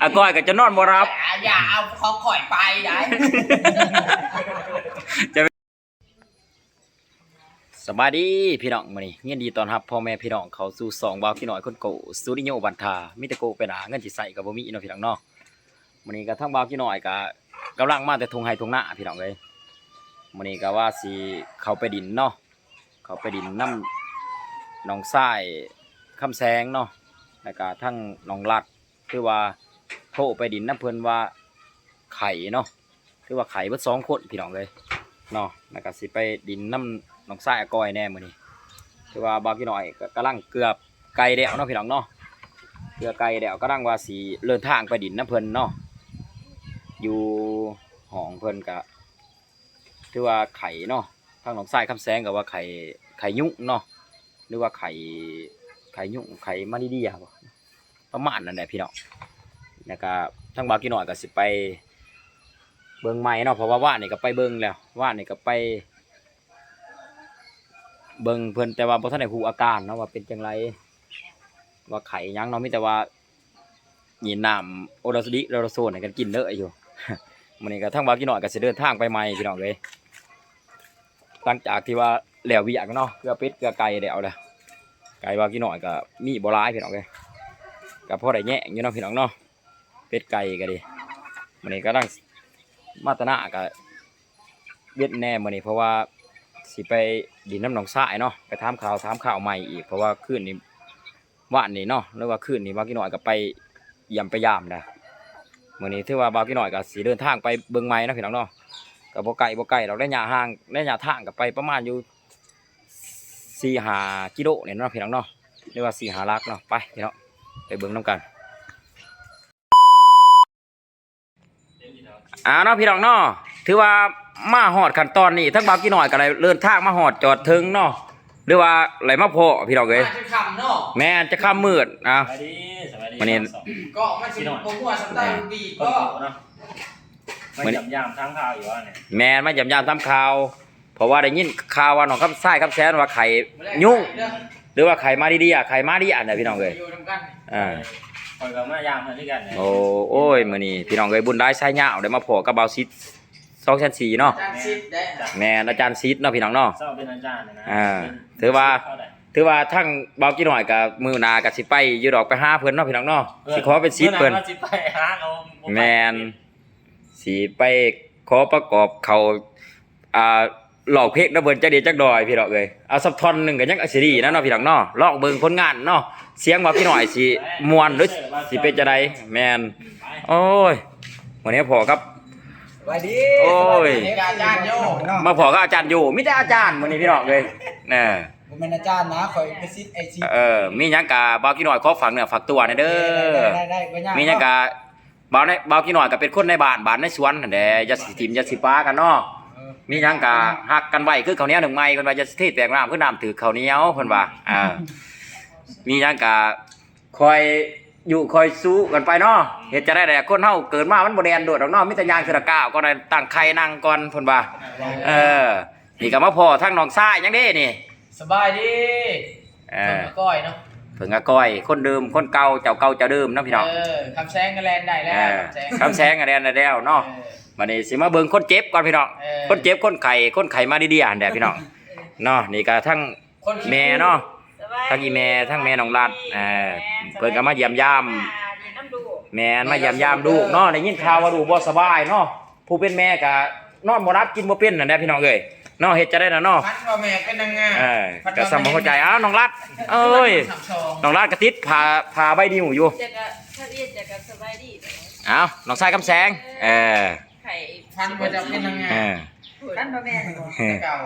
อาก้อยก็จะนอนบ่รับ อย่าเอาของข่อยไปได้สบายดีพี่น้องมื้อนี้ยินดีต้อนรับพ่อแม่พี่น้องเข้าสู่สองบ่าวพี่น้อยคนโกสตูดิโอบันทามีแต่โกไปหาเงินสิใส่ก็บ่มีเนาะพี่น้องเนาะมื้อนี้ก็ทั้งบ่าวพี่น้อยก็กำลังมาแต่ทุ่งไห้ทุ่งนาพี่น้องเอ้ยมื้อนี้ก็ว่าสิเข้าไปดินเนาะเข้าไปดินน้ำหนองทรายคำแสงเนาะ แล้วก็ทั้งหนองลัดคือว่าโทรไปดินน้ำเพลินว่าไข่เนาะคือว่าไข่เบิดสองคนพี่น้องเลยเนาะแล้วก็สิไปดินน้ำหนองทรายอากอยแน่มื้อนี้คือว่าบาวพี่น้อยก็กำลังเกือบไกลแล้วเนาะพี่น้องเนาะเกือบไกลแล้วกำลังว่าสิเดินทางไปดินน้ำเพลินเนาะอยู่ห้องเพลินก็ถือว่าไข่เนาะทางหนองทรายคำแสงก็ว่าไข่ไข่ยุ่งเนาะหรือว่าไข่ ไข่ยุ่งไข่มาดีๆครับประมาณนั้นแหละพี่น้องแล้วก็ทางบาวพี่น้อยก็สิไป เบิ่งใหม่เนาะเพราะว่าว่านี่ก็ไปเบิ่งแล้วว่านนี่ก็ไป เบิ่งเพิ่นแต่ว่าบ่ทันได้ฮู้อาการเนาะว่าเป็นจังไรว่าไข้หยังเนาะมีแต่ว่ายีน้ำโอดาสดิโรโซนให้กันกินเด้ออยู่มื้อนี้ก็ทั้งบาวพี่น้อยก็สิเดินทางไปใหม่พี่น้องเอ้ยหลังจากที่ว่าแล้ววียกเนาะเกลือเป็ดเกลือไก่แล้วแหละ ไก่บาวพี่น้อยก็มีบ่หลายพี่น้องเอ้ยก็พอได้แยะอยู่เนาะพี่น้องเนาะเป็ดไก่ก็ดีมื้อนี้ก็ลังมาตนากับเวียดแน่มื้อนี้เพราะว่าสิไปดินน้ำหนองสายเนาะไปถามข่าวถามข่าวใหม่อีกเพราะว่าคืนนี้ว่านนี้เนาะหรือว่าคืนนี้บางกี่หน่อยก็ไปเยี่ยมไปยามนะมื้อนี้ถือว่าบางกี่หน่อยก็สิเดินทางไปเบิ่งใหม่นะพี่น้องเนาะก็บ่ไกลบ่ไกลเราได้ยาห่างได้ยาทางก็ไปประมาณอยู่ 4-5กิโลเนี่ยเนาะพี่น้องเนาะหรือว่า4-5ลักเนาะไปพี่น้องไปเบิ่งนํกันอ่าเนาะพี่น้องเนาะถือว่ามาฮอดขั้นตอนนี้ทั้งบางกี่หน่อยก็เลยเดินทางมาฮอดจอดถึงเนาะหรือว่าไหลมาพอพี่น้องเอ้ยมาจะคำเนาะแม่นจะข้ามมืดอะสวัสดีสวัสดีวันนี้สองก็มาชิมผมหัวสไตล์ดีก็ก็เนาะมาวันนี้จับยามทั้งข่าวอยู่ว่าเนี่ยแม่นมาหยำยามทำข่าว เพราะว่าได้ยินข่าวว่าน้องคำไส้คำแซนว่าไข่ยุ่ง หรือว่าไข่มาดีๆอะไข่มาดีอะเนี่ยพี่น้องเอ้ยอยู่ทำกันอ่าคอยกับมายามมาด้วยกันเนี่ยโอ้โอ้ยมื้อนี้พี่น้องเอ้ยบุญได้ใช้ยาวได้มาพอกับเบาซิด204เนาะอาจารย์ซิดได้แม่นอาจารย์ซิดเนาะพี่น้องเนาะเศร้าเป็นอาจารย์นะนะอ่าถือว่าเข้ได้ถือว่าทั้งเบากี่หน่อยกับมือหนากับสิไปอยู่ดอกไปหาเพิ่นเนาะพี่น้องเนาะสิขอเป็นซิดเพิ่นมื่อไหร่ว่าสิไปหาเอาบ่ไปแมนสีไปขอประกอบเขาอ่า หลอกเพกนะเบิร์นจักเดียวจักดอยพี่น้องเอ้ยเอาสักท่อนหนึ่งกันยังอัศรีนะเนาะพี่น้องเนาะลองเบิ่งผลงานเนาะเสียงว่าพี่หน่อยสิมวนหรือสิเป็นจะไดแมนโอ้ยวันนี้พอครับ สวัสดีโอ้ยนี่ก็อาจารย์โยมาพอกับอาจารย์อยู่มิแต่อาจารย์วันนี้พี่น้องเลยน่ะผมเป็นอาจารย์นะคอยเป็นซิดไอซีเออมีหยังกะบ่าวกี่หน่อยขอฝังเนื้อฝักตัวหนะเด้อได้ได้ได้ได้มีหยังกะบ่าวในบ่าวกี่หน่อยก็เป็นคนในบ้านบ้านในสวนนั่นแหละอย่าสิทิมอย่าสิป้ากันเนาะ มีหยังกะหักกันไว้คือข้าวเหนียวหนึ่งไม้เพิ่นว่าจะเทศแปลงน้ำคือน้ำถือข้าวเหนียวเพิ่นว่าอ่ามีหยังกะคอยอยู่คอยสู้กันไปเนาะเฮ็ดจะได้แต่คนเฮาเกิดมามันบ่แดนโดดดอกเนาะมีแต่ย่างคือตะก้าวก่อนได้ตั้งไข่นั่งก่อนเพิ่นว่าเออนี่ก็มาพอทั้งน้องชายยังเด้นี่สบายดีเอเอออก้อยเนาะเพิ่นก็ก้อย คนเดิมคนเก่าเจ้าเก่าเจ้าเดิมเนาะพี่น้องเออคำแซงกันแลนได้แล้เอวอคำแซงกันได้แล้วเนาะเออ บัดนี้สิมาเบิ่งคนเจ็บก่อนพี่น้องเออ คนเจ็บคนไข้คนไข้มาดีๆอันเด้อพี่น้องเนาะนี่ก็ทั้งคนขี้แม่เนาะ ทั้งอีแม่ทั้งแม่น้องรัดเออเพิ่นก็มาเยี่ยมยาม แม่นมาเยี่ยมยามลูกเนาะได้ยินข่าวว่าลูกบ่สบายเนาะผู้เป็นแม่ก็นอนบ่รับกินบ่เป็นนั่นแหละพี่น้องเอ้ยเนาะเฮ็ดจะได้น่ะเนาะพันว่าแม่เป็นนางงามเออก็สำบ่เข้าใจอ้าวน้องรัดเอ้ยสามชองน้องรัดก็ติดผ่าผ่าใบนิ้วอยู่ จะกะถ้าเรียนจะกะสบายดีแต่ว่าเอ้าน้องชายคำแสงเออ ไข่พันว่าจะเป็นนางงาเอมอท่านพ่อแม่เออเก่า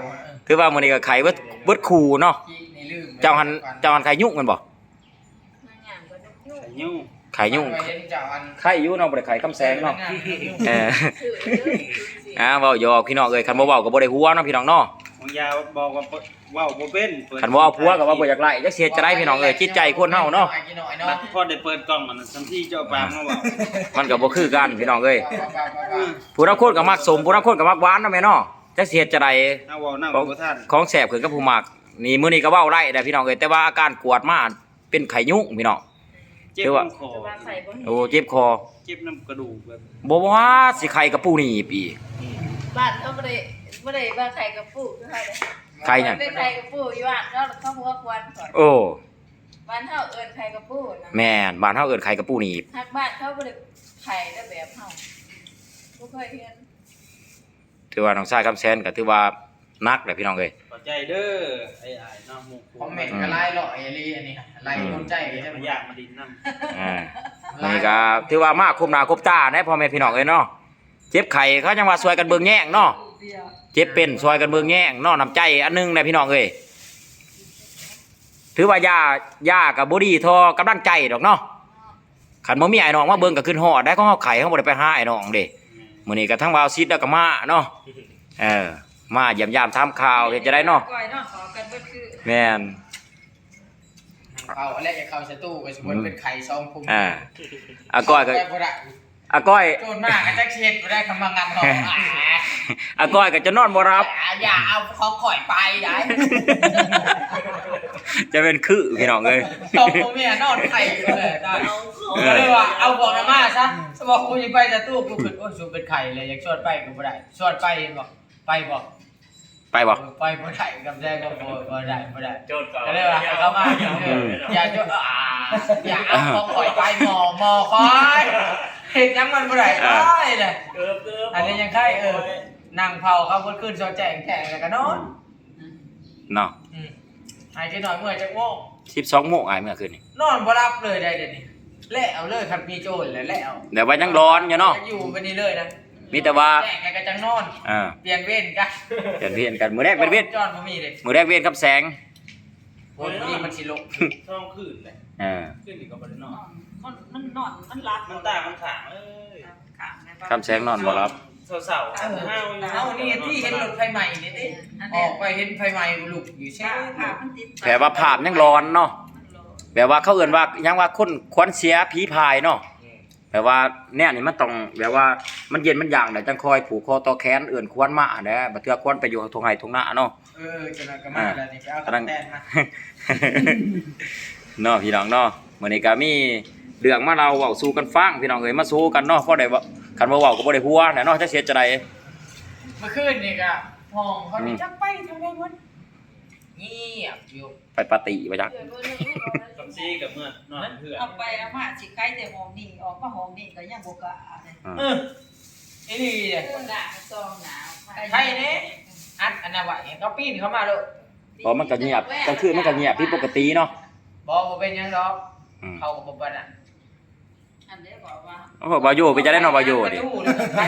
คือว่ามื้อนี้ก็ไข้เบิดเบิดคู่เนาะขี้นี่ลืมเจ้าหันเจ้าหันไข่ยุ่งแมันบ่นางงามก็นกยุ่งยุ่งไข่ยุ่งไปเห็นเจ้าอันไข่อยู่เนาะบ่ได้ไข่คำแสงเนาะเออชื่อเด้อชื่ออ่าเว้าหยอกพี่น้องเอ้ยคันบ่เว้าก็บ่ได้หัวเนาะพี่น้องเนาะ มึงอยาบอกว่าว่าวบ่เป็นเปิดคันบ่เอาผัวก็ว่าบ่อยากไล่จักเสียจะได้พี่น้องเอ้ยจิตใจคนเฮาเนาะกินหน่อยนัเนาะกพอได้เปิดกล้องมันทันที่เจ้าปามมาว่ามันก็บ่คือกันพี่น้องเอ้ยอืมผู้นักคนก็มักสมผู้นักคนก็มักหวานเนาะแม่เนาะจักเสียจะได้เอาเว้าหน้าของบ่ทันของแสบขึ้นกับผู้มักนี่มื้อนี้ก็เว้าไล่ได้พี่น้องเอ้ยแต่ว่าอาการกวดมาเป็นไข้ยุ่งพี่น้อง เจ็บคือว่า น้ำคอจะว่าใส่บ่โอ้เจ็บคอเจ็บน้ำกระดูกแบบบ่ว่าสิไข่กับปูหนีบอีก บ้านเขาบ่ได้ บ่ได้ว่าไข่กับปูคือไข่เด้ไข่หยังได้ไข่กับปูอยู่บ้านเขาเขาหัวควันก่อนโอ้บ้านเฮาเอิ้นไข่กับปูนะแม่นบ้านเฮาเอิ้นไข่กับปูหนีบทางบ้านเขาบ่ได้ไข่ได้แบบเฮาบ่เคยเห็นถือว่าน้องชายคำแซนก็ถือว่านักแหละพี่น้องเอ้ยขอใจเด้อไอ้ไอ้ายเนาะหมู่คอมเมนต์ก็ไล่หล่อไอ้ลีอันนี้ไล่คนใจเลยใช่ไหมมันอยากมาดินน้ำอ่านี่ก็ถือว่ามาครบหน้าครบตาแน่พ่อแม่พี่น้องเอ้ยเนาะเจ็บไข้เขายังว่าช่วยกันเบิ่งแย่งเนาะ เดียวเจ็บเป็นช่วยกันเบิ่งแย่งเนาะน้ำใจอันหนึงนะพี่น้องเอ้ยถือว่าย่าย่ากับบ่ดีเทอกำลังใจดอกเนาะคันบ่มีไอ้น้องมาเบิ่งก็ขึ้นฮอดได้ของเฮาไข่เฮาบ่ได้ไปหาไอ้น้องเด้มื้อนี้ก็ทั้งวาวซิดแล้วก็มาเนาะเออมาเยี่ยมยามถามข่าวเฮ็ดจะได้เนาะก้อยเนาะขอกันเบิดคือแม่นเขาแรกจะเข้าสตูก็สมมติเป็นไข่ซองพุ่มอ่าอาก้อยก็ได้บ่ได้ อาก้อยโจนมากก็จะเช็ดบ่ได้คำว่างานของอ่าอาก้อยก็จะนอนบ่รับ อย่าเอาของข่อยไปได้จะเป็นคือพี่น้องเอ้ยตบผมเนี่ยนอนไข่อยู่เลยได้เอาเขาก็เลยว่าเอาบอกนะมาซะสบอกกูจะไปสตูกูขึ้นโอ้ยสูเป็นไข่เลยอยากชวนไปก็บ่ได้ชวนไปบอกไปบอกไปบ่ไปบ่ได้กับแจ้ก็บ่บ่ได้บ่ได้โจทย์ก่อนก็เลยว่าเขามาอย่าจะอ่าอย่าเอาของข่อยไปหมอหมอคอย เห็นยังมันบ่ได้ได้เลยเกิบเกิบอันนี้ยังไข่เออนั่งเผาเขาคนขึ้นโซแจงแจงแล้วก็นอนเนาะอืมหายใจหน่อยเมื่อยจะง่วง12โมงอ้ายเมื่อคืนนี้นอนบ่รับเลยได้เดี๋ยวนี้แล้วเอาเลยครับมีโจรแล้วแล้วเดี๋ยวว่ายังร้อนอยู่เนาะอยู่ไปนี่เลยนะมีแต่ว่าแจงแล้วก็จังนอนอ่าเปลี่ยนเว้นกันเปลี่ยนเวียนกันมื้อแรกเป็นเวียนจอนบ่มีเลยมื้อแรกเวียนกับแสงคนนี้มันสิลงท้องขึ้นเลยอ่าขึ้นอีกก็บ่ได้นอน มันมันนอนมันหลับมันตามันขางเอ้ยข้างในบ้านคำแสงนอนบ่รับเสาๆเอาห้าวอยู่เอานี่ที่เห็นรถไฟใหม่นี่ดิออกไปเห็นไฟใหม่ลุกอยู่ใช่ข้างไหมข้างมันติดแปลว่าภาพยังร้อนเนาะมันร้อนแบบว่าเขาเอื่นว่ายังว่าคนควันเสียผีพายเนาะแบบว่าเนี่ยนี่มันต้องแบบว่ามันเย็นมันอย่างเดี๋ยวจังคอยผูกคอต่อแขนเอื่นควนมาเด้อบัดเทื่อควนไปอยู่ทงไห้ทงหน้าเนาะเออจะนอนกันมาแล้วนี่ไปเอากระแตนมาเนาะพี่น้องเนาะมื้อนี้ก็มี เรื่องมาเราเว้าสู่กันฟังพี่น้องเอ้ยมาสู้กันเนาะเพราะได้ว่าคันว่าเว้าก็บ่ได้หัวแหละเนาะจักเสียจะไดเมื่อคืนนี่ก็ห้องเขานี่จักไปทำไมมันเงียบอยู่ไปปาร์ตี้บ่จักเดี๋ยวเบอร์หนึ่งเอาไว้กับซีกับเมื่อนอนเพื่อนเอาไปเอามาสิใครแต่ห้องนี้ออกมาห้องนี้ก็ยังบ่กล้าเลยเออไอ้นี่เนี่ยคนด่าซองหนาวใช่เนี่ยอัดอันนั้นไหวเขาปีนเข้ามาเลยเพราะมันก็เงียบกลางคืนมันก็เงียบผิดปกติเนาะบอกว่าเป็นหยังดอกอืมเขาก็บอกว่าน่ะ อันนี้บอกว่าโอ้โหบาโยไปจะได้เนาะบาโยดิประตูเลยไป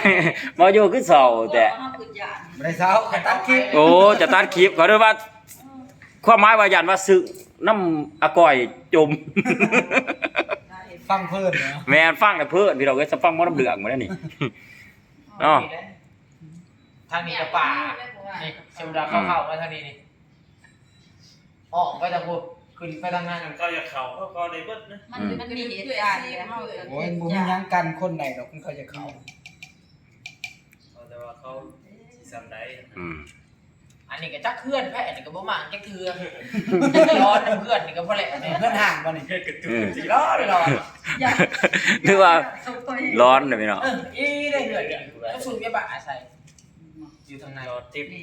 บาโยคือเศร้าแต่เฮาคือญาติไม่ได้เช้าขัตัดคลิปโอ้จะตัดคลิปขอโทษว่าความหมายว่ายันว่าสึกน้ำอากอยจม ฟังเพิ่นเนาะแม่นฟังแต่เพื่อนพี่เราก็จะฟังบ่น้ำเหลืองมาแล้วนี่ อ๋อ ทางนี้กับป่านี่เสียเวลาเข้าเข้ามาทางนี้นี่ออกไปทางพูด ขึ้นไปทางนั้นก็อยากเขาก็ก็ได้เบิดนะมันมันมีเหตุการณ์แล้วเฮาโอ้ยบ่มีหยังกันคนไหนดอกเขาจะเข้าแต่ว่าเขาสิซ้ำได้อืมอันนี้ก็จักเพื่อนแพ้อันนี้ก็บ่มาจักเทือร้อนน้ำเพื่อนนี่ก็พอแหละนี่เพื่อนห่างบ่นี่อืมสิร้อนร้อนนึกว่าร้อนเลยพี่เนาะเอออีได้เดือดก็สูบยาบ้าใส่อยู่ทางในรอทิปนี่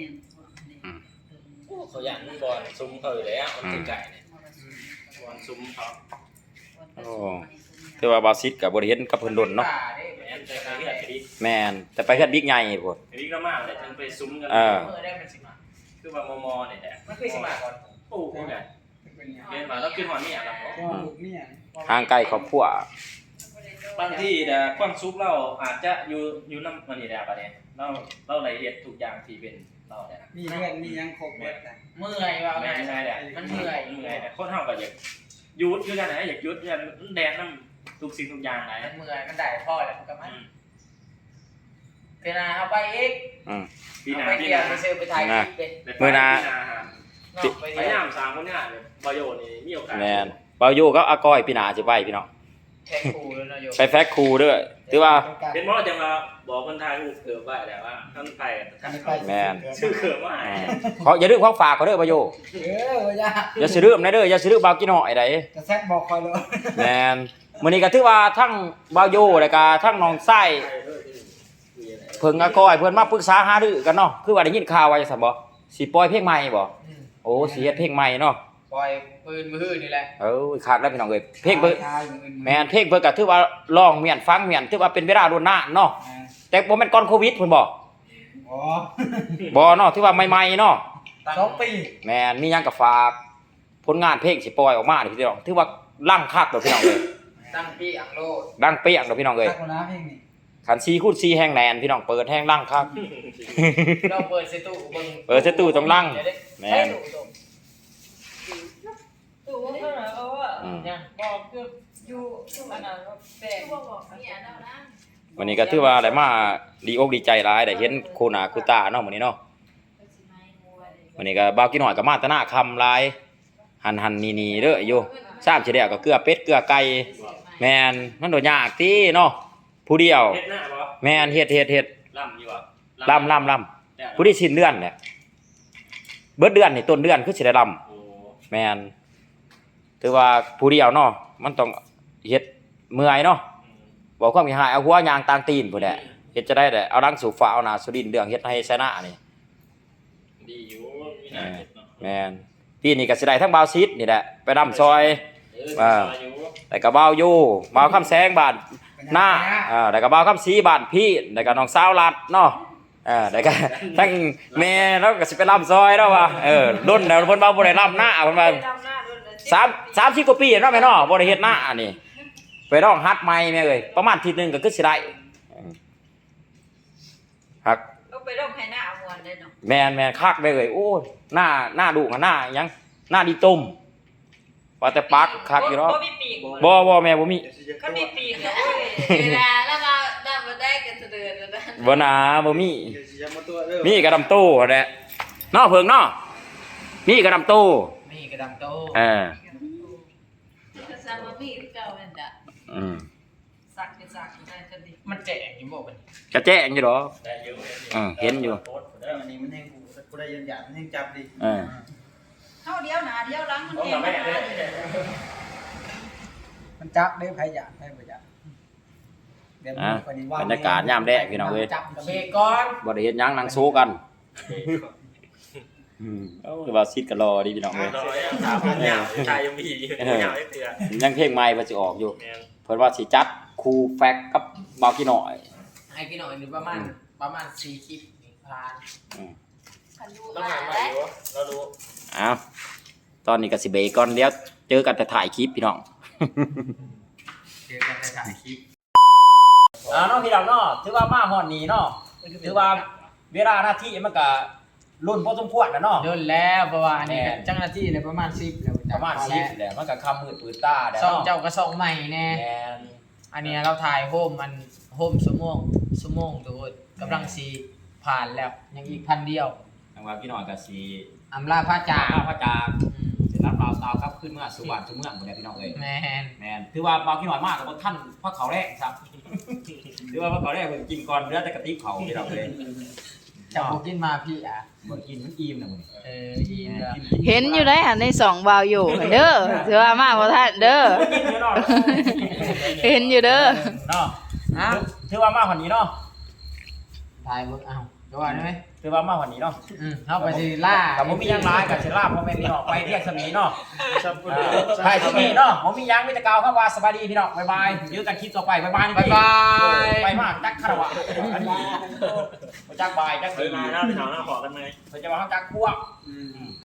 เขาอยากบอลซุ้มเขาอยู่แล้วมันไก่เนี่ยบอล ซุ้มเขาโอ้แต่ว่าบาซิดกับบริเห็นกับเพิ่นดนเนาะป่ได้แม่นใจเขาอยากจะดีแม่นแต่ไปเฮ็ดบิ๊กใหญ่พุ่นดีก็มากเลยทั้งไปซุ้มกันเออเมื่อได้มันสิมาคือว่ามอมอเนี่ยแหละมันคือสิมาก่อนโอ้โหไงเรียนมาแล้วขึ้นหัวนี่อะครับก็ลูกเมียห่างไกลครอบครัวบางที่แต่ความซุปเราอาจจะอยู่อยู่น้ำมันนี่แหละประเด็นเราเราละเอียดทุกอย่างที่เป็นเราเนี่ยมีเพื่อนมีหยังครบหมดแต่เมื่อยว่าไม่ไงใช่แหละมันเหนื่อยเหนื่อยแต่คนเท่ากับอยาก ยุดคือกันนะอยากยุดยันแดนน้ำทุกสิ่งทุกอย่างไหนมันเมื่อยมันได้พ่อแล้วมันก็มันเดี๋ยวนะเอาไปอีกอืมปีเอานาไปปีเกี่ยวนาไปซื้อไปถ่ายคลิปเลยเมื่อนาเนาะไปพเที่ยยายวมสามคนเนี่ยบอยโยนี่มีโอกาสแม่นบาโยกับอากอยพี่หนาสิไปพี่น้อง แท็กคูแล้วเนาะโยมไปแฟกคูเด้อถือว่า เป็นเพราะจะมาบอกคนไทยอูเกิดว่าแต่ว่าท่านไทยแม่น ชื่อเกิดว่าอ่าเขาอย่าลืมของฝากเขาเด้อบาโยเออว่าอย่าอย่าสิลืมนะเด้ออย่าสิลืมบาวกินหอยใดจะแซกบอกคอยเลยแม่นมื้อนี้ก็ถือว่าทั้งบ่าวโยแล้วก็ทั้งน้องไส้เพิ่งอาก้อยเพิ่นมาปรึกษาหารือกันเนาะคือว่าได้ยินข่าวว่าจังซั่นบ่สิปล่อยเพลงใหม่บ่อืมโอ้สิเฮ็ดเพลงใหม่เนาะ ปล่อยปืนมือนี่แหละเอ้ยคักแล้วพี่น้องเอ้ยเพลงเบิ่งทายอย่างอื่นแม่นเพลงเบิ่งก็ถือว่าร้องเมียนฟังเมียนถือว่าเป็นเวลาโดนนานเนาะอ่าแต่บ่แม่นก่อนโควิดเพิ่นบ่อ๋อบ่เนาะถือว่าใหม่ๆเนาะสองปีแม่นมีหยังก็ฝากผลงานเพลงสิปล่อยออกมานี่พี่น้องถือว่าลั่งคักเด้อพี่น้องเอ้ยตั้งพี่อังโลดดังเปี้ยงเด้อพี่น้องเอ้ยทักมานะเพลงนี้ขันซีคูดซีแห้งแนนพี่น้องเปิดแห้งลั่งครับเราเปิดเซตู้เบิ่งเปิดเซตู้ต้องลั่งแมนตู่ว่าเพิ่นว่า เอาว่าอืมยังบอกคืออยู่อยู่อันนั้นว่าแปลกบ่บอกเมียแล้วนะวันนี้ก็ถือว่าอะไรมาดีอกดีใจร้ายได้เห็นโคหนาคูตาเนาะวันนี้เนาะก็สิมาให้มัวเลยวันนี้ก็บ่าวกินหน่อยกับมาแตหนาคำลาย หันหันนีนีเด้ออยู่สามเฉลี่ยก็เกลือเป็ดเกลือไก่แมนมันโดนยากที่เนาะผู้เดียวเฮ็ดหน้าบ่แมนเฮ็ดเฮ็ดเฮ็ดล่ำอยู่บ่ลำลำลแต่ำผู้ที่สิ้นเดือนเนี่ยเบิดเดือนนี่ต้นเดือนคือสิได้ลโอ้ำแมน ถือว่าผู้เดียวเนาะมันต้องเฮ็ดเมื่อยเนาะอืมบอกความมีหายเอาหัวยางตางตีนพุ่นแหละเฮ็ดจะได้แต่เอาดังสู่ฟ้าเอาหนาสุดินเรื่องเฮ็ดให้ชนะนี่ดีอยู่มีหน้าเฮ็ดเนาะแม่นปีนี้ก็สิได้ทั้งบาวซิดนี่แหละไปดำซอยเอออ่าอยู่แต่ก็บาวอยู่บาวคำแสงบ้านหน้าอ่าแล้วก็บาวคำสีบ้านพี่แล้วก็น้องสาวลัดเนาะอ่าแล้วก็ทั้งแม่แล้วก็สิไปลำซอยแล้วว่ะเออดนแล้วเพิ่นบ่าบ่ได้ลำหน้าเพิ่นว่า ไปดำหน้าด้วยเลยสามสามสิบกว่าปีเนาะแม่เนาะบ่ได้เฮ็ดหน้าอันนี้ไปร้องฮัดใหม่แม่เอ้ยประมาณอาทีนึงก็คือสิได้อืมฮักเอาไปร่มให้หน้ามวนได้เนาะแมนแมนคักไปเลยโอ้ยหน้าหน้าดุกับหน้าหยังหน้าดีตุ่มว่าแต่ปักคักอยู่เนาะบ่มีปีกบ่บ่แม่บ่มีก็มีปีกแล้วเวลาแล้วมาได้มาได้กันเสดือนแล้วนะบ่หนาบ่มีเดี๋ยวสิจะมาตัวเด้อมีกระดำโต้แหละเนาะเพิ่งเนาะมีกระดำโต้มี กระดำโตเออก็ซ้ำว่ามีที่เก่านั่นจ้ะอืมสักเป็นสักได้จะดีมันแจกอยู่บ่บัดนี้กระแจ้งอยู่ดอกได้อยู่อืมเห็นอยู่โพสต์เอออันนี้มันแห้งกูกูได้ยันหยาดมันแห้งจับดิเออ เข้าเดียวหนาเดียวหลังมันต้องเห็นทำแม่เด้อมันจับได้ไผหยาดไผบ่หยาดเดี๋ยวมันคนนี้ว่าบรรยากาศยามแดดพี่น้องเอ้ย จับกระเบรกก่อนบ่ได้เฮ็ดหยังนั่งโซกันอืม เอ้าว่าซิดก็รอดีพี่น้องเอ้ย รอยถามมันยาวชายยังมีอยู่ยาวให้เตือนยังเพลงใหม่ว่าสิออกอยู่ แม่นเพิ่นว่าสิจัดคูลแฟกกับบาวกี้หน่อย ให้พี่หน่อยหรือประมาณประมาณ4คลิปนี่ผ่านคันดูต้องมาหาใหม่ได้อยู่เรารู้อ้าวตอนนี้ก็สิเบรกก่อนเดี๋ยวเจอกันแต่ถ่ายคลิปพี่น้อง เจอกันในถ่ายคลิปอ่าเนาะพี่น้องเนาะถือว่ามาฮอดนี้เนาะถือว่าเวลาหน้าที่มันก็ รุ่นพอสมควรแล้วเนาะ โดนแล้วเพราะว่าอันนี้แน่จังหน้าที่เนี่ยประมาณ10แล้วประมาณ10แหละมันก็คำมืดปืนตาแหละซ่องเนาะเจ้าก็ซ่องใหม่แน่ แม่นอันเนี้ยเราถ่ายโฮมมันโฮมชั่วโมงชั่วโมงทุกคนกำลังสีผ่านแล้ว ยังอีกพันเดียวทางว่าพี่น้องก็สิอำลาพระจาจากกพระจางสิรับราวสาวครับขึ้นเมื่อสุวรรณสุเมืองพุ่นแหละพี่น้องเอ้ยแมนแม่นถือว่าบางพี่น้อยมากกับท่านพระเขาแรกครับถือว่าพระเขาแรกเพิ่นกินก่อนเหลือแต่กระติบเขาพี่น้องเอ้ย จะบอกกินมาพี่อะบ่กินมันอิ่มนะมึงเอออีมแล้วเห็นอยู่ได้หันในสองบาวอยู่เด้อถือว่ามาบ่ท่านเด้อกินเยอะเนาะเห็นอยู่เด้อเนาะอ้าวถือว่ามากกว่านี้เนาะถ่ายมึงเอาดูว่าได้ไหม ถือว่ามากกว่านี้เนาะอืมเข้าไปสิล่ากับบ่มีหยังร้ายกับสิลาพ่อแม่พี่น้องไปเที่ยงสมีเนาะใช่สมีเนาะบ่มีหยังมีแต่กล่าวคำว่าสบายดีพี่น้องบ๊ายบายเจอกันคลิปต่อไปบ๊ายบายนี่บ๊ายบายไปมากจักคารวะอันนี้บ่จักบายจักเคยมาแล้วพี่น้องเราขอกันไหมเพิ่นจะว่าเฮาจักพวกอืม